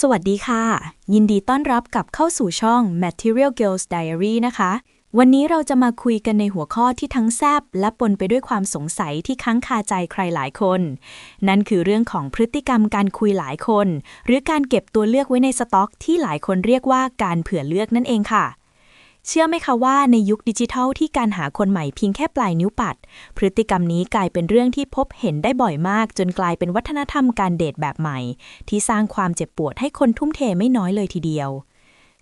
สวัสดีค่ะ ยินดีต้อนรับกลับเข้าสู่ช่อง Material Girls Diary นะคะ วันนี้เราจะมาคุยกันในหัวข้อที่ทั้งแซบและปนไปด้วยความสงสัยที่ค้างคาใจใครหลายคน นั่นคือเรื่องของพฤติกรรมการคุยหลายคน หรือการเก็บตัวเลือกไว้ในสต็อก ที่หลายคนเรียกว่าการเผื่อเลือกนั่นเองค่ะ เชื่อไหมคะว่าในยุคดิจิทัลที่การหาคนใหม่เพียงแค่ปลายนิ้วปัด พฤติกรรมนี้กลายเป็นเรื่องที่พบเห็นได้บ่อยมาก จนกลายเป็นวัฒนธรรมการเดทแบบใหม่ ที่สร้างความเจ็บปวดให้คนทุ่มเทไม่น้อยเลยทีเดียว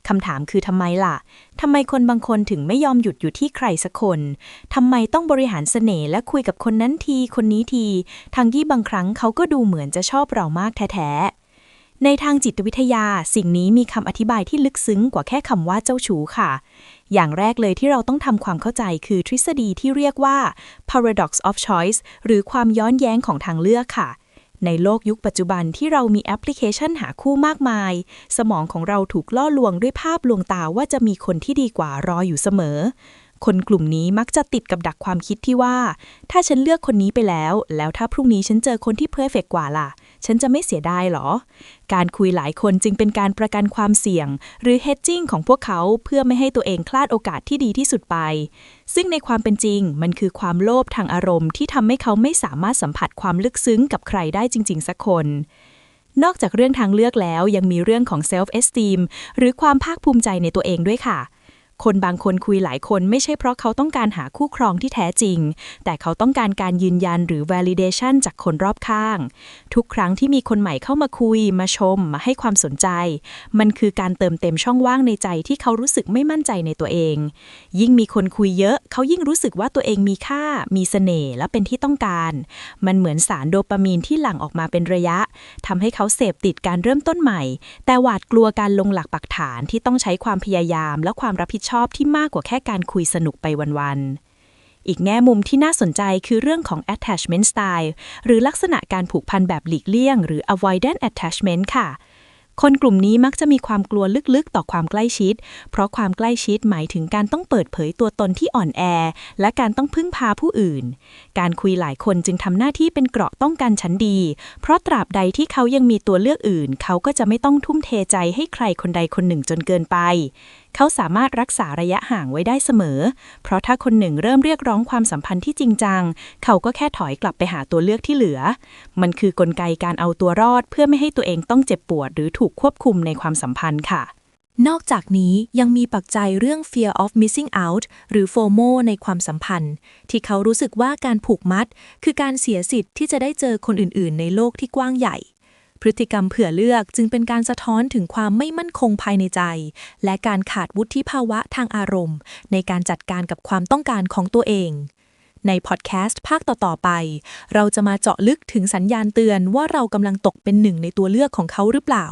คำถามคือทำไมล่ะ ทำไมคนบางคนถึงไม่ยอมหยุดอยู่ที่ใครสักคน ทำไมต้องบริหารเสน่ห์และคุยกับคนนั้นที คนนี้ทีทางที่บางครั้งเขาก็ดูเหมือนจะชอบเรามากแท้ๆ ในทางจิตวิทยาสิ่งนี้มีคำอธิบายที่ลึกซึ้งกว่าแค่คำว่าเจ้าชู้ค่ะ อย่างแรกเลยที่เราต้องทำความเข้าใจคือทฤษฎีที่เรียกว่า paradox of choice หรือความย้อนแย้งของทางเลือกค่ะ ในโลกยุคปัจจุบันที่เรามีแอปพลิเคชันหาคู่มากมาย สมองของเราถูกล่อลวงด้วยภาพลวงตาว่าจะมีคนที่ดีกว่ารออยู่เสมอ คนกลุ่มนี้มักจะติดกับดักความคิดที่ว่า ถ้าฉันเลือกคนนี้ไปแล้ว แล้วถ้าพรุ่งนี้ฉันเจอคนที่เพอร์เฟกกว่าล่ะ ฉันจะไม่เสียดายหรอ การคุยหลายคนจึงเป็นการประกันความเสี่ยง หรือ hedging ของพวกเขาเพื่อไม่ให้ตัวเองคลาดโอกาสที่ดีที่สุดไป ซึ่งในความเป็นจริงมันคือความโลภทางอารมณ์ที่ทำให้เขาไม่สามารถสัมผัสความลึกซึ้งกับใครได้จริง ๆ สักคนนอกจากเรื่องทางเลือกแล้วยังมีเรื่องของ self esteem หรือความภาคภูมิใจในตัวเองด้วยค่ะ คนบางคนคุยหลายคนไม่ใช่เพราะเขาต้องการหาคู่ครองที่แท้จริง แต่เขาต้องการการยืนยันหรือ validation จากคนรอบข้าง ทุกครั้งที่มีคนใหม่เข้ามาคุย มาชม มาให้ความสนใจ มันคือการเติมเต็มช่องว่างในใจที่เขารู้สึกไม่มั่นใจในตัวเอง ยิ่งมีคนคุยเยอะ เขายิ่งรู้สึกว่าตัวเองมีค่า มีเสน่ห์และเป็นที่ต้องการ มันเหมือนสารโดปามีนที่หลั่งออกมาเป็นระยะทำให้เขาเสพติดการเริ่มต้นใหม่ แต่หวาดกลัวการลงหลักปักฐานที่ต้องใช้ความพยายามและความรับผิดชอบที่มากกว่าแค่การคุยสนุกไปวันๆ อีกแง่มุมที่น่าสนใจคือเรื่องของ attachment style หรือลักษณะการผูกพันแบบหลีกเลี่ยง หรือ avoidant attachment ค่ะ คนกลุ่มนี้มักจะมีความกลัวลึกๆ ต่อความใกล้ชิด เพราะความใกล้ชิดหมายถึงการต้องเปิดเผยตัวตนที่อ่อนแอ และการต้องพึ่งพาผู้อื่น การคุยหลายคนจึงทำหน้าที่เป็นเกราะป้องกันชั้นดี เพราะตราบใดที่เขายังมีตัวเลือกอื่น เขาก็จะไม่ต้องทุ่มเทใจให้ใครคนใดคนหนึ่งจนเกินไปเขาสามารถรักษาระยะห่างไว้ได้เสมอ เพราะถ้าคนหนึ่งเริ่มเรียกร้องความสัมพันธ์ที่จริงจัง เขาก็แค่ถอยกลับไปหาตัวเลือกที่เหลือ มันคือกลไกการเอาตัวรอด เพื่อไม่ให้ตัวเองต้องเจ็บปวด หรือถูกควบคุมในความสัมพันธ์ค่ะนอกจากนี้ยังมีปักใจเรื่อง fear of missing out หรือ FOMO ในความสัมพันธ์ ที่เขารู้สึกว่าการผูกมัด คือการเสียสิทธิ์ที่จะได้เจอคนอื่นๆ ในโลกที่กว้างใหญ่ พฤติกรรมเผื่อเลือกจึงเป็นการสะท้อนถึงความไม่มั่นคงภายในใจ และการขาดวุฒิภาวะทางอารมณ์ ในการจัดการกับความต้องการของตัวเองในพอดแคสต์ภาคต่อ ๆ ไป เราจะมาเจาะลึกถึงสัญญาณเตือนว่าเรากำลังตกเป็นหนึ่งในตัวเลือกของเขาหรือเปล่า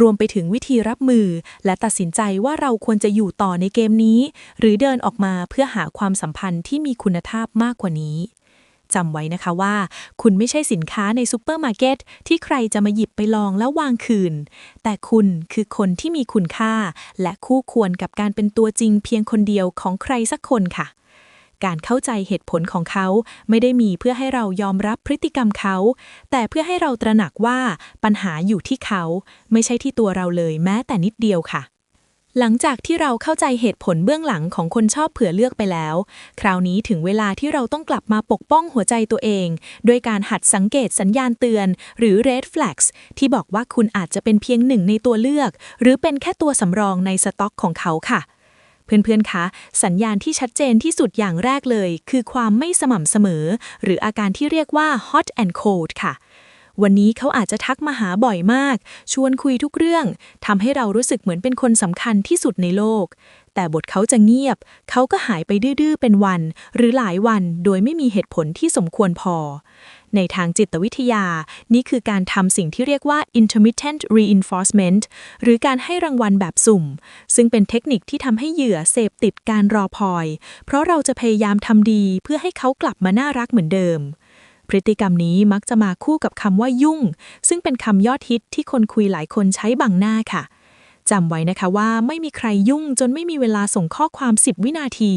รวมไปถึงวิธีรับมือ และตัดสินใจว่าเราควรจะอยู่ต่อในเกมนี้ หรือเดินออกมาเพื่อหาความสัมพันธ์ที่มีคุณภาพมากกว่านี้ จำไว้นะคะว่า คุณไม่ใช่สินค้าในซูเปอร์มาร์เก็ตที่ใครจะมาหยิบไปลองแล้ววางคืน แต่คุณคือคนที่มีคุณค่า และคู่ควรกับการเป็นตัวจริงเพียงคนเดียวของใครสักคนค่ะ การเข้าใจเหตุผลของเขาไม่ได้มีเพื่อให้เรายอมรับพฤติกรรมเขา แต่เพื่อให้เราตระหนักว่าปัญหาอยู่ที่เขา ไม่ใช่ที่ตัวเราเลยแม้แต่นิดเดียวค่ะ หลังจากที่เราเข้าใจเหตุผลเบื้องหลังของคนชอบเผื่อเลือกไปแล้ว คราวนี้ถึงเวลาที่เราต้องกลับมาปกป้องหัวใจตัวเอง ด้วยการหัดสังเกตสัญญาณเตือน หรือ red flags ที่บอกว่าคุณอาจจะเป็นเพียงหนึ่งในตัวเลือก หรือเป็นแค่ตัวสำรองในสต็อกของเขาค่ะ เพื่อนๆ คะ สัญญาณที่ชัดเจนที่สุดอย่างแรกเลย คือความไม่สม่ำเสมอ หรืออาการที่เรียกว่า hot and cold ค่ะ วันนี้เขาอาจจะทักมาหาบ่อยมาก ชวนคุยทุกเรื่องทำให้เรารู้สึกเหมือนเป็นคนสำคัญที่สุดในโลก แต่บทเขาจะเงียบ เขาก็หายไปดื้อๆเป็นวัน หรือหลายวันโดยไม่มีเหตุผลที่สมควรพอ ในทางจิตวิทยา นี่คือการทำสิ่งที่เรียกว่า intermittent reinforcement หรือการให้รางวัลแบบสุ่ม ซึ่งเป็นเทคนิคที่ทำให้เหยื่อเสพติดการรอคอย เพราะเราจะพยายามทำดีเพื่อให้เขากลับมาน่ารักเหมือนเดิม พฤติกรรมนี้มักจะมาคู่กับคำว่ายุ่ง ซึ่งเป็นคำยอดฮิตที่คนคุยหลายคนใช้บังหน้าค่ะจำไว้นะคะว่าไม่มีใครยุ่งจนไม่มีเวลาส่งข้อความ 10 วินาที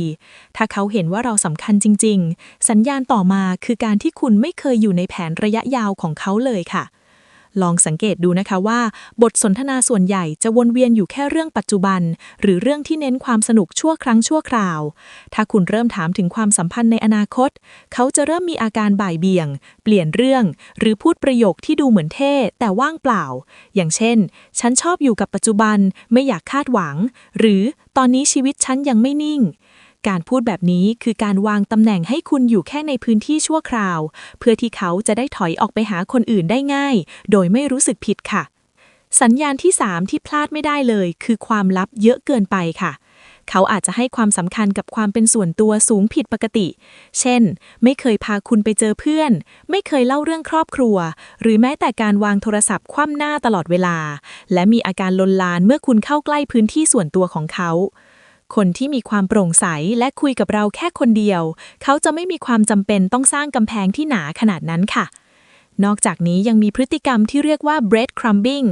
ถ้าเขาเห็นว่าเราสำคัญจริง ๆ สัญญาณต่อมาคือการที่คุณไม่เคยอยู่ในแผนระยะยาวของเขาเลยค่ะ ลองสังเกตดูนะคะว่า บทสนทนาส่วนใหญ่จะวนเวียนอยู่แค่เรื่องปัจจุบัน หรือเรื่องที่เน้นความสนุกชั่วครั้งชั่วคราว ถ้าคุณเริ่มถามถึงความสัมพันธ์ในอนาคต เขาจะเริ่มมีอาการบ่ายเบี่ยง เปลี่ยนเรื่อง หรือพูดประโยคที่ดูเหมือนเท่แต่ว่างเปล่า อย่างเช่น ฉันชอบอยู่กับปัจจุบันไม่อยากคาดหวัง หรือตอนนี้ชีวิตฉันยังไม่นิ่ง การพูดแบบนี้คือการวางตำแหน่งให้คุณอยู่แค่ในพื้นที่ชั่วคราว เพื่อที่เขาจะได้ถอยออกไปหาคนอื่นได้ง่าย โดยไม่รู้สึกผิดค่ะ สัญญาณที่ 3 ที่พลาดไม่ได้เลย คือความลับเยอะเกินไปค่ะเขาอาจจะให้ความสำคัญกับความเป็นส่วนตัวสูงผิดปกติ เช่น ไม่เคยพาคุณไปเจอเพื่อน ไม่เคยเล่าเรื่องครอบครัว หรือแม้แต่การวางโทรศัพท์คว่ำหน้าตลอดเวลา และมีอาการลนลานเมื่อคุณเข้าใกล้พื้นที่ส่วนตัวของเขา คนที่มีความโปร่งใสและคุยกับเราแค่คนเดียว เขาจะไม่มีความจำเป็นต้องสร้างกำแพงที่หนาขนาดนั้นค่ะ นอกจากนี้ยังมีพฤติกรรมที่เรียกว่า bread crumbing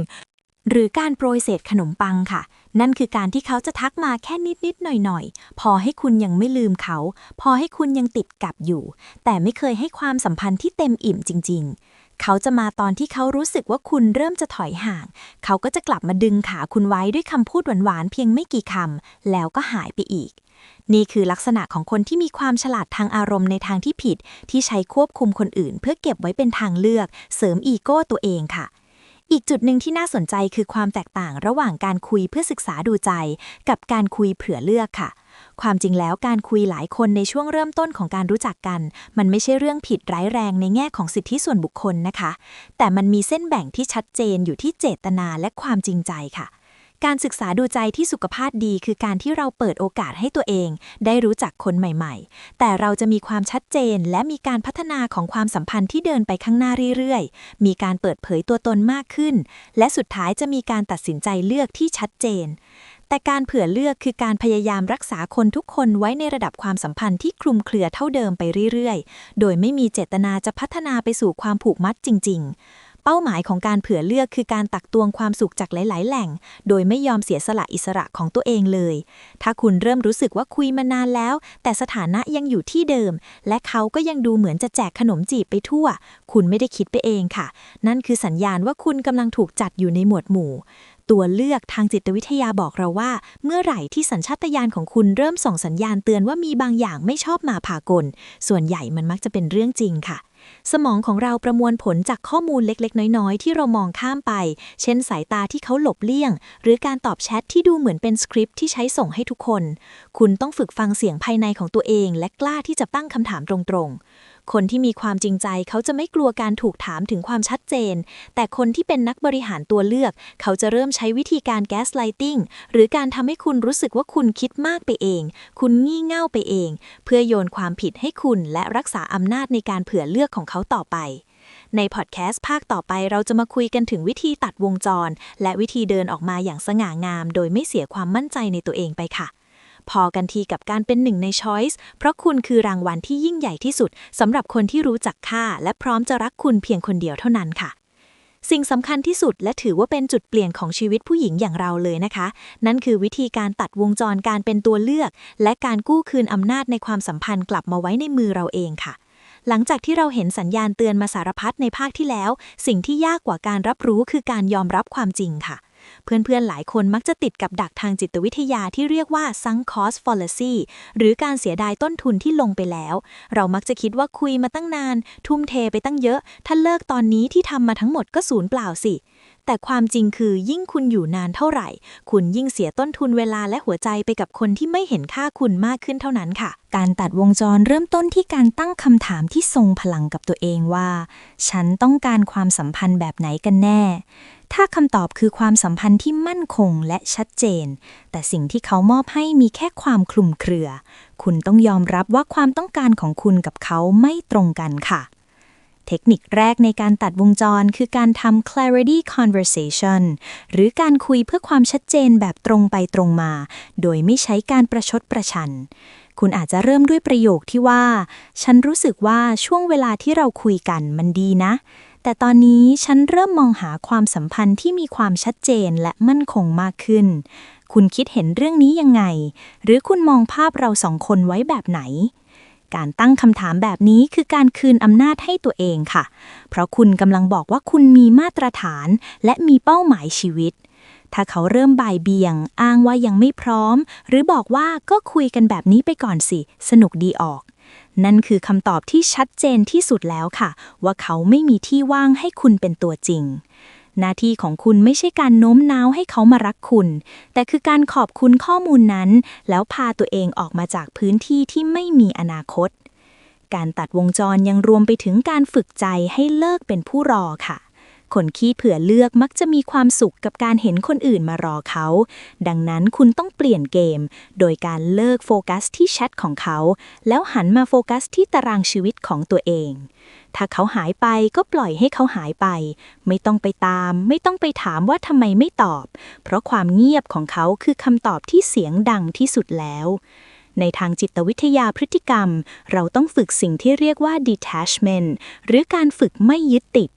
หรือการโปรยเศษขนมปังค่ะ นั่นคือการที่เขาจะทักมาแค่นิด ๆ หน่อย ๆ พอให้คุณยังไม่ลืมเขา พอให้คุณยังติดกับอยู่ แต่ไม่เคยให้ความสัมพันธ์ที่เต็มอิ่มจริง ๆ เขาจะมาตอนที่เขารู้สึกว่าคุณเริ่มจะถอยห่าง เขาก็จะกลับมาดึงขาคุณไว้ด้วยคำพูดหวานๆเพียงไม่กี่คำแล้วก็หายไปอีก นี่คือลักษณะของคนที่มีความฉลาดทางอารมณ์ในทางที่ผิด ที่ใช้ควบคุมคนอื่น เพื่อเก็บไว้เป็นทางเลือก เสริมอีโก้ตัวเองค่ะ อีกจุดหนึ่งที่น่าสนใจคือความแตกต่างระหว่างการคุยเพื่อศึกษาดูใจ กับการคุยเผื่อเลือกค่ะ ความจริงแล้วการคุยหลายคนในช่วงเริ่มต้นของการรู้จักกัน มันไม่ใช่เรื่องผิดร้ายแรงในแง่ของสิทธิส่วนบุคคลนะคะ แต่มันมีเส้นแบ่งที่ชัดเจนอยู่ที่เจตนาและความจริงใจค่ะ การศึกษาดูใจที่สุขภาพดี คือการที่เราเปิดโอกาสให้ตัวเอง ได้รู้จักคนใหม่ ๆ แต่เราจะมีความชัดเจน และมีการพัฒนาของความสัมพันธ์ที่เดินไปข้างหน้าเรื่อยๆ มีการเปิดเผยตัวตนมากขึ้น และสุดท้ายจะมีการตัดสินใจเลือกที่ชัดเจน แต่การเผื่อเลือกคือการพยายามรักษาคนทุกคนไว้ในระดับความสัมพันธ์ที่คลุมเครือเท่าเดิมไปเรื่อยๆ โดยไม่มีเจตนาจะพัฒนาไปสู่ความผูกมัดจริง ๆ เป้าหมายของการเผื่อเลือกคือการตักตวงความสุขจากหลาย ๆ แหล่ง โดยไม่ยอมเสียสละอิสระของตัวเองเลย ถ้าคุณเริ่มรู้สึกว่าคุยมานานแล้ว แต่สถานะยังอยู่ที่เดิม และเขาก็ยังดูเหมือนจะแจกขนมจีบไปทั่ว คุณไม่ได้คิดไปเองค่ะ นั่นคือสัญญาณว่าคุณกำลังถูกจัดอยู่ในหมวดหมู่ตัวเลือกทางจิตวิทยาบอกเราว่า เมื่อไหร่ที่สัญชาตญาณของคุณเริ่มส่งสัญญาณเตือนว่ามีบางอย่างไม่ชอบมาพากล ส่วนใหญ่มันมักจะเป็นเรื่องจริงค่ะ สมองของเราประมวลผลจากข้อมูลเล็กๆ น้อยๆ ที่เรามองข้ามไป เช่นสายตาที่เขาหลบเลี่ยง หรือการตอบแชทที่ดูเหมือนเป็นสคริปต์ที่ใช้ส่งให้ทุกคน คุณต้องฝึกฟังเสียงภายในของตัวเอง และกล้าที่จะตั้งคำถามตรงๆ คนที่มีความจริงใจเขาจะไม่กลัวการถูกถามถึงความชัดเจน แต่คนที่เป็นนักบริหารตัวเลือก เขาจะเริ่มใช้วิธีการแก๊สไลติงหรือการทำให้คุณรู้สึกว่าคุณคิดมากไปเอง คุณงี่เง่าไปเอง เพื่อโยนความผิดให้คุณและรักษาอำนาจในการเผื่อเลือกของเขาต่อไปในพอดแคสต์ภาคต่อไปเราจะมาคุยกันถึงวิธีตัดวงจร และวิธีเดินออกมาอย่างสง่างาม โดยไม่เสียความมั่นใจในตัวเองไปค่ะ พอกันทีกับการเป็นหนึ่งในช้อยส์เพราะคุณคือรางวัลที่ยิ่งใหญ่ที่สุดสำหรับคนที่รู้จักค่า และพร้อมจะรักคุณเพียงคนเดียวเท่านั้นค่ะ สิ่งสำคัญที่สุดและถือว่าเป็นจุดเปลี่ยนของชีวิตผู้หญิงอย่างเราเลยนะคะ นั่นคือวิธีการตัดวงจรการเป็นตัวเลือก และการกู้คืนอำนาจในความสัมพันธ์กลับมาไว้ในมือเราเองค่ะหลังจากที่เราเห็นสัญญาณเตือนมาสารพัดในภาคที่แล้ว สิ่งที่ยากกว่าการรับรู้คือการยอมรับความจริงค่ะ เพื่อนๆหลายคนมักจะติดกับดักทางจิตวิทยาที่เรียกว่า sunk cost fallacy หรือการเสียดายต้นทุนที่ลงไปแล้ว เรามักจะคิดว่าคุยมาตั้งนาน ทุ่มเทไปตั้งเยอะ ถ้าเลิกตอนนี้ที่ทำมาทั้งหมดก็สูญเปล่าสิ แต่ความจริงคือยิ่งคุณอยู่นานเท่าไหร่ คุณยิ่งเสียต้นทุนเวลาและหัวใจไปกับคนที่ไม่เห็นค่าคุณมากขึ้นเท่านั้นค่ะ การตัดวงจรเริ่มต้นที่การตั้งคำถามที่ทรงพลังกับตัวเองว่า ฉันต้องการความสัมพันธ์แบบไหนกันแน่ ถ้าคำตอบคือความสัมพันธ์ที่มั่นคงและชัดเจน แต่สิ่งที่เขามอบให้มีแค่ความคลุมเครือ คุณต้องยอมรับว่าความต้องการของคุณกับเขาไม่ตรงกันค่ะ เทคนิคแรกในการตัดวงจรคือการทำ clarity conversation หรือการคุยเพื่อความชัดเจนแบบตรงไปตรงมา โดยไม่ใช้การประชดประชัน คุณอาจจะเริ่มด้วยประโยคที่ว่า ฉันรู้สึกว่าช่วงเวลาที่เราคุยกันมันดีนะ แต่ตอนนี้ฉันเริ่มมองหาความสัมพันธ์ที่มีความชัดเจนและมั่นคงมากขึ้น คุณคิดเห็นเรื่องนี้ยังไง หรือคุณมองภาพเราสองคนไว้แบบไหน การตั้งคำถามแบบนี้คือการคืนอำนาจให้ตัวเองค่ะ เพราะคุณกำลังบอกว่าคุณมีมาตรฐาน และมีเป้าหมายชีวิต ถ้าเขาเริ่มบ่ายเบี่ยง อ้างว่ายังไม่พร้อม หรือบอกว่าก็คุยกันแบบนี้ไปก่อนสิ สนุกดีออก นั่นคือคำตอบที่ชัดเจนที่สุดแล้วค่ะ ว่าเขาไม่มีที่ว่างให้คุณเป็นตัวจริง หน้าที่ของคุณไม่ใช่การโน้มน้าวให้เขามารักคุณ แต่คือการขอบคุณข้อมูลนั้น แล้วพาตัวเองออกมาจากพื้นที่ที่ไม่มีอนาคต การตัดวงจรยังรวมไปถึงการฝึกใจให้เลิกเป็นผู้รอค่ะ คนขี้เผื่อเลือกมักจะมีความสุขกับการเห็นคนอื่นมารอเขา ดังนั้นคุณต้องเปลี่ยนเกม โดยการเลิกโฟกัสที่แชทของเขา แล้วหันมาโฟกัสที่ตารางชีวิตของตัวเอง ถ้าเขาหายไปก็ปล่อยให้เขาหายไป ไม่ต้องไปตาม ไม่ต้องไปถามว่าทำไมไม่ตอบ เพราะความเงียบของเขาคือคำตอบที่เสียงดังที่สุดแล้ว ในทางจิตวิทยาพฤติกรรม เราต้องฝึกสิ่งที่เรียกว่า detachment หรือการฝึกไม่ยึดติด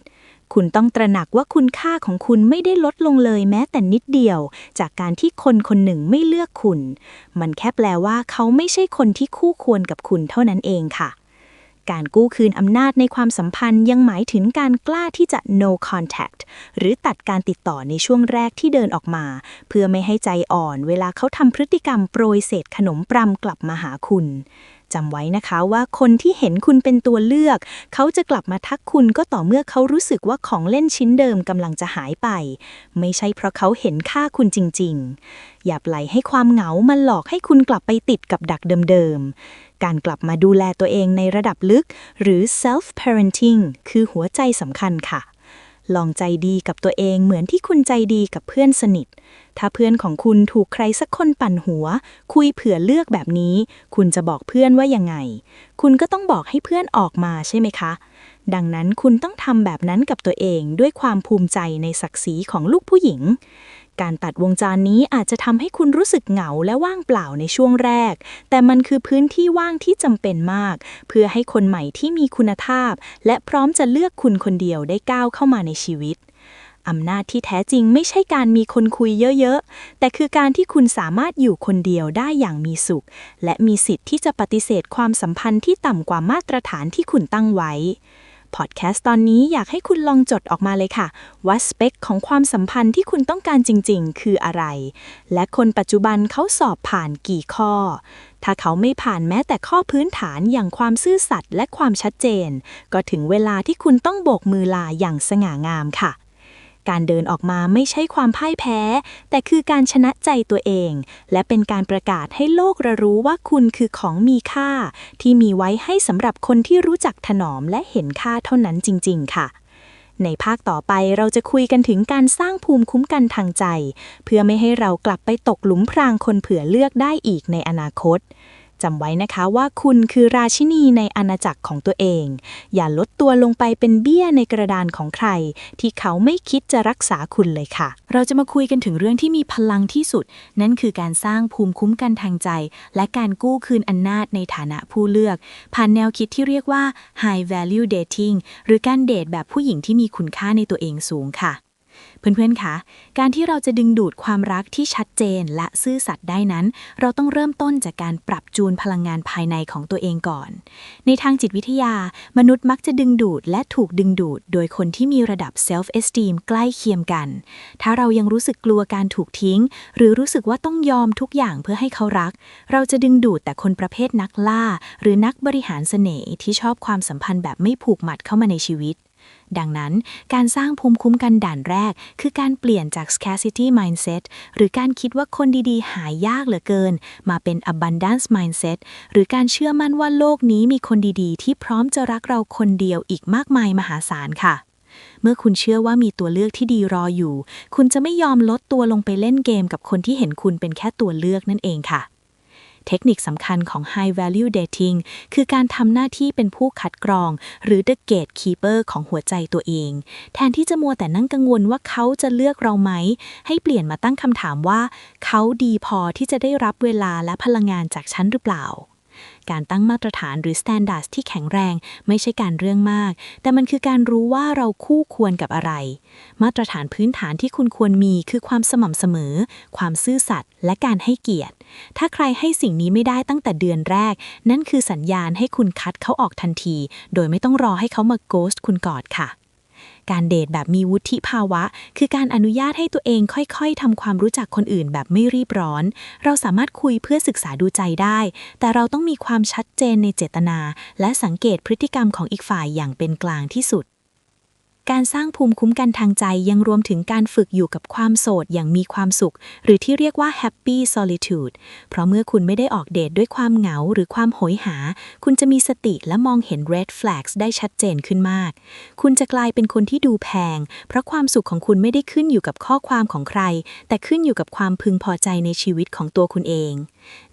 คุณต้องตระหนักว่าคุณค่าของคุณไม่ได้ลดลงเลยแม้แต่นิดเดียว จากการที่คนคนหนึ่งไม่เลือกคุณ มันแค่แปลว่าเขาไม่ใช่คนที่คู่ควรกับคุณเท่านั้นเองค่ะ การกู้คืนอำนาจในความสัมพันธ์ยังหมายถึงการกล้าที่จะ no contact หรือตัดการติดต่อในช่วงแรกที่เดินออกมา เพื่อไม่ให้ใจอ่อนเวลาเขาทำพฤติกรรมโปรยเศษขนมปรำกลับมาหาคุณจำไว้นะคะว่าคนที่เห็นคุณเป็นตัวเลือก เขาจะกลับมาทักคุณก็ต่อเมื่อเขารู้สึกว่าของเล่นชิ้นเดิมกำลังจะหายไป ไม่ใช่เพราะเขาเห็นค่าคุณจริง ๆ อย่าปล่อยให้ความเหงามันหลอกให้คุณกลับไปติดกับดักเดิมๆ การกลับมาดูแลตัวเองในระดับลึก หรือ self parenting คือหัวใจสำคัญค่ะ ลองใจดีกับตัวเองเหมือนที่คุณใจดีกับเพื่อนสนิท ถ้าเพื่อนของคุณถูกใครสักคนปั่นหัว คุยเผื่อเลือกแบบนี้ คุณจะบอกเพื่อนว่ายังไง คุณก็ต้องบอกให้เพื่อนออกมาใช่ไหมคะ ดังนั้นคุณต้องทำแบบนั้นกับตัวเองด้วยความภูมิใจในศักดิ์ศรีของลูกผู้หญิง การตัดวงจรนี้อาจจะทำให้คุณรู้สึกเหงาและว่างเปล่าในช่วงแรก แต่มันคือพื้นที่ว่างที่จำเป็นมาก เพื่อให้คนใหม่ที่มีคุณภาพ และพร้อมจะเลือกคุณคนเดียวได้ก้าวเข้ามาในชีวิตอำนาจที่แท้จริงไม่ใช่การมีคนคุยเยอะๆ แต่คือการที่คุณสามารถอยู่คนเดียวได้อย่างมีสุข และมีสิทธิ์ที่จะปฏิเสธความสัมพันธ์ที่ต่ำกว่ามาตรฐานที่คุณตั้งไว้ พอดแคสต์ตอนนี้อยากให้คุณลองจดออกมาเลยค่ะ ว่าสเปคของความสัมพันธ์ที่คุณต้องการจริง ๆ คืออะไร และคนปัจจุบันเขาสอบผ่านกี่ข้อ ถ้าเขาไม่ผ่านแม้แต่ข้อพื้นฐานอย่างความซื่อสัตย์และความชัดเจน ก็ถึงเวลาที่คุณต้องโบกมือลาอย่างสง่างามค่ะ การเดินออกมาไม่ใช่ความพ่ายแพ้ แต่คือการชนะใจตัวเอง และเป็นการประกาศให้โลกระรู้ว่าคุณคือของมีค่า ที่มีไว้ให้สำหรับคนที่รู้จักถนอมและเห็นค่าเท่านั้นจริง ๆ ค่ะในภาคต่อไปเราจะคุยกันถึงการสร้างภูมิคุ้มกันทางใจ เพื่อไม่ให้เรากลับไปตกหลุมพรางคนเผื่อเลือกได้อีกในอนาคต จำไว้นะคะว่าคุณคือราชินีในอาณาจักรของตัวเอง อย่าลดตัวลงไปเป็นเบี้ยในกระดานของใคร ที่เขาไม่คิดจะรักษาคุณเลยค่ะ เราจะมาคุยกันถึงเรื่องที่มีพลังที่สุด นั่นคือการสร้างภูมิคุ้มกันทางใจ และการกู้คืนอำนาจในฐานะผู้เลือก ผ่านแนวคิดที่เรียกว่า high value dating หรือการเดทแบบผู้หญิงที่มีคุณค่าในตัวเองสูงค่ะ เพื่อนๆ คะ การที่เราจะดึงดูดความรักที่ชัดเจนและซื่อสัตย์ได้นั้น เราต้องเริ่มต้นจากการปรับจูนพลังงานภายในของตัวเองก่อน ในทางจิตวิทยา มนุษย์มักจะดึงดูดและถูกดึงดูด โดยคนที่มีระดับ self esteem ใกล้เคียงกัน ถ้าเรายังรู้สึกกลัวการถูกทิ้ง หรือรู้สึกว่าต้องยอมทุกอย่างเพื่อให้เขารัก เราจะดึงดูดแต่คนประเภทนักล่า หรือนักบริหารเสน่ห์ที่ชอบความสัมพันธ์แบบไม่ผูกมัดเข้ามาในชีวิต ดังนั้น การสร้างภูมิคุ้มกันด่านแรก คือการเปลี่ยนจาก scarcity mindset หรือการคิดว่าคนดีๆ หายากเหลือเกิน มาเป็น abundance mindset หรือการเชื่อมั่นว่าโลกนี้มีคนดีๆ ที่พร้อมจะรักเราคนเดียวอีกมากมายมหาศาลค่ะเมื่อคุณเชื่อว่ามีตัวเลือกที่ดีรออยู่ คุณจะไม่ยอมลดตัวลงไปเล่นเกมกับคนที่เห็นคุณเป็นแค่ตัวเลือกนั่นเองค่ะ เทคนิคสำคัญของ High Value Dating คือการทำหน้าที่เป็นผู้คัดกรอง หรือ The Gatekeeper ของหัวใจตัวเอง แทนที่จะมัวแต่นั่งกังวลว่าเขาจะเลือกเราไหม ให้เปลี่ยนมาตั้งคำถามว่า เขาดีพอที่จะได้รับเวลาและพลังงานจากฉันหรือเปล่า การตั้งมาตรฐานหรือ standards ที่แข็งแรง ไม่ใช่การเรื่องมาก แต่มันคือการรู้ว่าเราคู่ควรกับอะไร มาตรฐานพื้นฐานที่คุณควรมีคือความสม่ำเสมอ ความซื่อสัตย์และการให้เกียรติ ถ้าใครให้สิ่งนี้ไม่ได้ตั้งแต่เดือนแรก นั่นคือสัญญาณให้คุณคัดเขาออกทันที โดยไม่ต้องรอให้เขามาโกสต์คุณก่อนค่ะ การเดทแบบมีวุฒิภาวะ คือการอนุญาตให้ตัวเองค่อยๆทำความรู้จักคนอื่นแบบไม่รีบร้อน เราสามารถคุยเพื่อศึกษาดูใจได้ แต่เราต้องมีความชัดเจนในเจตนา และสังเกตพฤติกรรมของอีกฝ่ายอย่างเป็นกลางที่สุด การสร้างภูมิคุ้มกันทางใจยังรวมถึงการฝึกอยู่กับความโสดอย่างมีความสุข หรือที่เรียกว่า happy solitude เพราะเมื่อคุณไม่ได้ออกเดทด้วยความเหงาหรือความโหยหา คุณจะมีสติและมองเห็น red flags ได้ชัดเจนขึ้นมาก คุณจะกลายเป็นคนที่ดูแพง เพราะความสุขของคุณไม่ได้ขึ้นอยู่กับข้อความของใคร แต่ขึ้นอยู่กับความพึงพอใจในชีวิตของตัวคุณเอง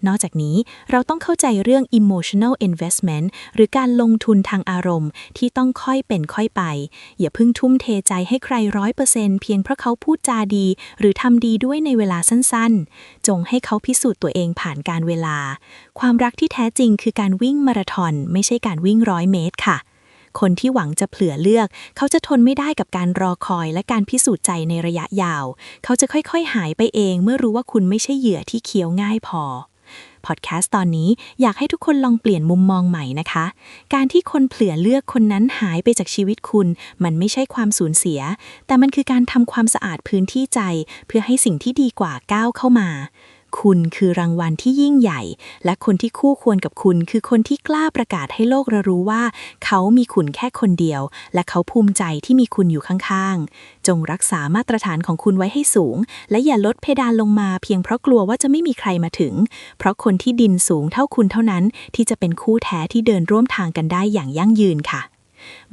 นอกจากนี้เราต้องเข้าใจเรื่อง emotional investment หรือการลงทุนทางอารมณ์ที่ต้องค่อยเป็นค่อยไป อย่าเพิ่งทุ่มเทใจให้ใครร้อยเปอร์เซ็นต์เพียงเพราะเขาพูดจาดี หรือทำดีด้วยในเวลาสั้นๆ จงให้เขาพิสูจน์ตัวเองผ่านการเวลา ความรักที่แท้จริงคือการวิ่งมาราธอนไม่ใช่การวิ่งร้อยเมตรค่ะ คนที่หวังจะเผื่อเลือก เขาจะทนไม่ได้กับการรอคอยและการพิสูจน์ใจในระยะยาว เขาจะค่อยๆ หายไปเองเมื่อรู้ว่าคุณไม่ใช่เหยื่อที่เคี้ยวง่ายพอ พอดแคสต์ตอนนี้อยากให้ทุกคนลองเปลี่ยนมุมมองใหม่นะคะ การที่คนเผื่อเลือกคนนั้นหายไปจากชีวิตคุณ มันไม่ใช่ความสูญเสีย แต่มันคือการทำความสะอาดพื้นที่ใจ เพื่อให้สิ่งที่ดีกว่าก้าวเข้ามา คุณคือรางวัลที่ยิ่งใหญ่ และคนที่คู่ควรกับคุณคือคนที่กล้าประกาศให้โลกระรู้ว่า เขามีคุณแค่คนเดียว และเขาภูมิใจที่มีคุณอยู่ข้างๆ จงรักษามาตรฐานของคุณไว้ให้สูง และอย่าลดเพดานลงมาเพียงเพราะกลัวว่าจะไม่มีใครมาถึง เพราะคนที่ดินสูงเท่าคุณเท่านั้น ที่จะเป็นคู่แท้ที่เดินร่วมทางกันได้อย่างยั่งยืนค่ะ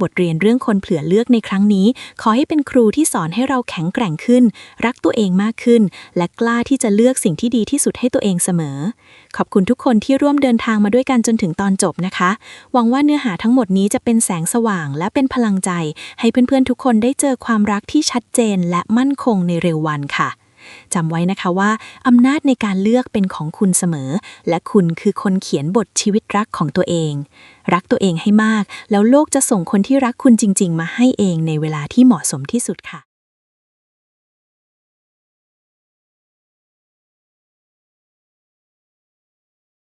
บทเรียนเรื่องคนเผื่อเลือกในครั้งนี้ ขอให้เป็นครูที่สอนให้เราแข็งแกร่งขึ้น รักตัวเองมากขึ้น และกล้าที่จะเลือกสิ่งที่ดีที่สุดให้ตัวเองเสมอ ขอบคุณทุกคนที่ร่วมเดินทางมาด้วยกันจนถึงตอนจบนะคะ หวังว่าเนื้อหาทั้งหมดนี้จะเป็นแสงสว่างและเป็นพลังใจ ให้เพื่อนๆทุกคนได้เจอความรักที่ชัดเจนและมั่นคงในเร็ววันค่ะ จำไว้นะคะว่าอำนาจในการเลือกเป็นของคุณเสมอ และคุณคือคนเขียนบทชีวิตรักของตัวเอง รักตัวเองให้มาก แล้วโลกจะส่งคนที่รักคุณจริง ๆ มาให้เองในเวลาที่เหมาะสมที่สุดค่ะ